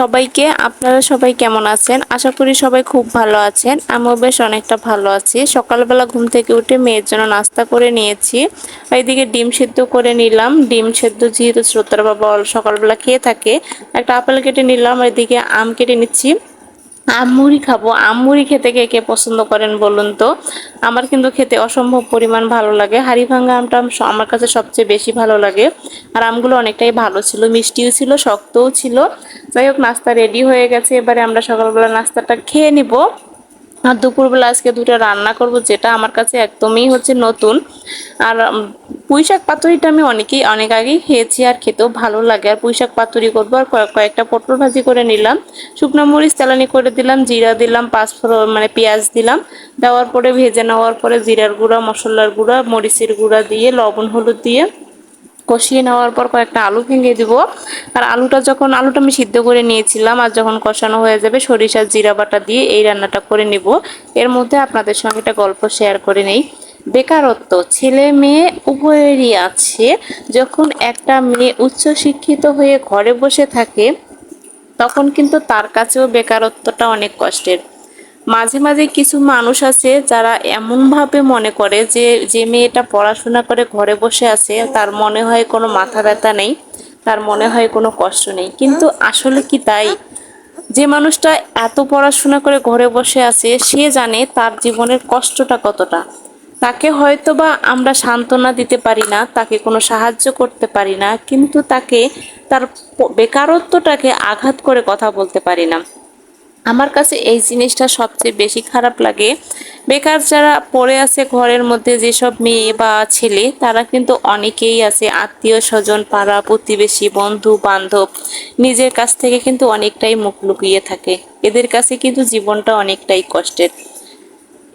সবাইকে, আপনারা সবাই কেমন আছেন? আশা করি সবাই খুব ভালো আছেন। আমিও বেশ অনেকটা ভালো আছি। সকালবেলা ঘুম থেকে উঠে মেয়ের জন্য নাস্তা করে নিয়েছি। এইদিকে ডিম সেদ্ধ করে নিলাম। ডিম সেদ্ধ যেহেতু শ্রোতার বাবা সকালবেলা খেয়ে থাকে, একটা আপেল কেটে নিলাম। এদিকে আম কেটে নিচ্ছি। আমুড়ি খাব আমুড়ি খেতে কে কে পছন্দ করেন বলুন তো? আমার কিন্তু খেতে অসম্ভব পরিমাণ ভালো লাগে। হাড়ি ভাঙা আমটা আমার কাছে সবচেয়ে বেশি ভালো লাগে। আর আমগুলো অনেকটাই ভালো ছিল, মিষ্টিও ছিল, শক্তও ছিল। যাই হোক, নাস্তা রেডি হয়ে গেছে। এবারে আমরা সকালবেলা নাস্তাটা খেয়ে নিব। আর দুপুরবেলা আজকে দুটো রান্না করব, যেটা আমার কাছে একদমই হচ্ছে নতুন। আর পুঁই শাক পাতুরিটা আমি অনেকেই, অনেক আগেই খেয়েছি আর খেতেও ভালো লাগে। আর পুঁই শাক পাতুরি করব আর কয়েকটা পটল ভাজি করে নিলাম। শুকনো মরিচ তেলানি করে দিলাম, জিরা দিলাম পাঁচফোড়ন মানে পেঁয়াজ দিলাম। দেওয়ার পরে, ভেজে নেওয়ার পরে, জিরার গুঁড়া, মশলার গুঁড়া, মরিচের গুঁড়া দিয়ে, লবণ, হলুদ দিয়ে কষিয়ে নেওয়ার পর কয়েকটা আলু ভেঙে দিব। আর আলুটা যখন, আলুটা আমি সিদ্ধ করে নিয়েছিলাম, আর যখন কষানো হয়ে যাবে, সরিষার জিরা বাটা দিয়ে এই রান্নাটা করে নিব। এর মধ্যে আপনাদের সঙ্গে একটা গল্প শেয়ার করে নেই। বেকারত্ব, ছেলে মেয়ে উভয়েরই আছে। যখন একটা মেয়ে উচ্চশিক্ষিত হয়ে ঘরে বসে থাকে, তখন কিন্তু তার কাছেও বেকারত্বটা অনেক কষ্টের। মাঝে মাঝে কিছু মানুষ আছে যারা এমনভাবে মনে করে যে যে মেয়েটা পড়াশোনা করে ঘরে বসে আছে, তার মনে হয় কোনো মাথা ব্যথা নেই, তার মনে হয় কোনো কষ্ট নেই। কিন্তু আসলে কি তাই? যে মানুষটা এত পড়াশোনা করে ঘরে বসে আছে, সে জানে তার জীবনের কষ্টটা কতটা। তাকে হয়তো বা আমরা সান্ত্বনা দিতে পারি না, তাকে কোনো সাহায্য করতে পারি না, কিন্তু তাকে তার বেকারত্বটাকে আঘাত করে কথা বলতে পারি না। আমার কাছে এই জিনিসটা সবচেয়ে বেশি খারাপ লাগে। বেকার যারা পড়ে আছে ঘরের মধ্যে যেসব মেয়ে বা ছেলে, তারা কিন্তু অনেকেই আছে আত্মীয় স্বজন, পাড়া প্রতিবেশী, বন্ধু, বান্ধব। নিজের কাছ থেকে কিন্তু অনেকটাই মুখ লুকিয়ে থাকে। এদের কাছে কিন্তু জীবনটা অনেকটাই কষ্টের।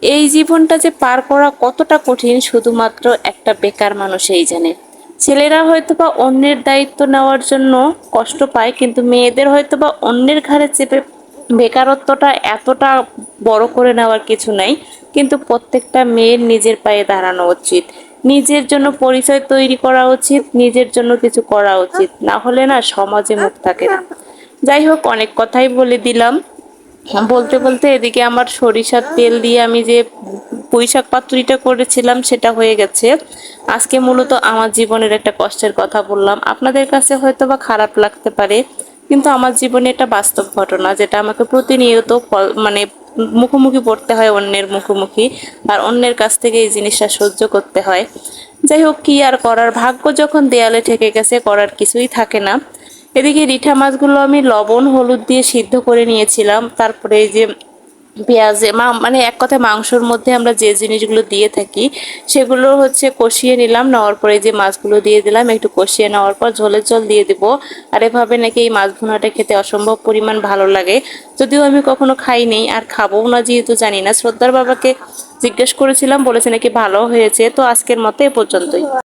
এই জীবনটা যে পার করা কতটা কঠিন শুধুমাত্র একটা বেকার মানুষই জানে। ছেলেরা হয়তো বা অন্যের দায়িত্ব নেওয়ার জন্য কষ্ট পায়, কিন্তু মেয়েদের হয়তো বা অন্যের ঘাড়ে চেপে বেকারত্বটা এতটা বড় করে নেওয়ার কিছু নাই, কিন্তু প্রত্যেকটা মেয়ের নিজের পায়ে দাঁড়ানো উচিত। নিজের জন্য পরিচয় তৈরি করা উচিত, নিজের জন্য কিছু করা উচিত। না হলে না সমাজে মুখ থাকে না। যাই হোক, অনেক কথাই বলে দিলাম। বলতে বলতে এদিকে আমার সরিষার তেল দিয়ে আমি যে পুঁইশাক পাতুরিটা করেছিলাম, সেটা হয়ে গেছে। আজকে মূলত আমার জীবনের একটা কষ্টের কথা বললাম। আপনাদের কাছে হয়তো বা খারাপ লাগতে পারে কিন্তু আমার জীবনে এটা বাস্তব ঘটনা, যেটা আমাকে প্রতিনিয়ত মানে মুখোমুখি পড়তে হয় অন্যের মুখোমুখি আর অন্যের কাছ থেকে এই জিনিসটা সহ্য করতে হয়। যাই হোক, কী আর করার? ভাগ্য যখন দেয়ালে ঠেকে গেছে, করার কিছুই থাকে না। এদিকে রিঠা মাছগুলো আমি লবণ, হলুদ দিয়ে সিদ্ধ করে নিয়েছিলাম। তারপরে এই যে পেঁয়াজে মা মানে এক কথায় মাংসর মধ্যে আমরা যে জিনিসগুলো দিয়ে থাকি, সেগুলো হচ্ছে কষিয়ে নিলাম, নেওয়ার পরে যে মাছগুলো দিয়ে দিলাম, একটু কষিয়ে নেওয়ার পর ঝোলের জল দিয়ে দিব। আর এভাবে নাকি এই মাছ ভুনাটা খেতে অসম্ভব পরিমাণ ভালো লাগে। যদিও আমি কখনো খাই নেই আর খাব না যেহেতু জানি না। শ্রদ্ধার বাবাকে জিজ্ঞেস করেছিলাম, বলেছে নাকি ভালো হয়েছে। তো আজকের মতো এ পর্যন্তই।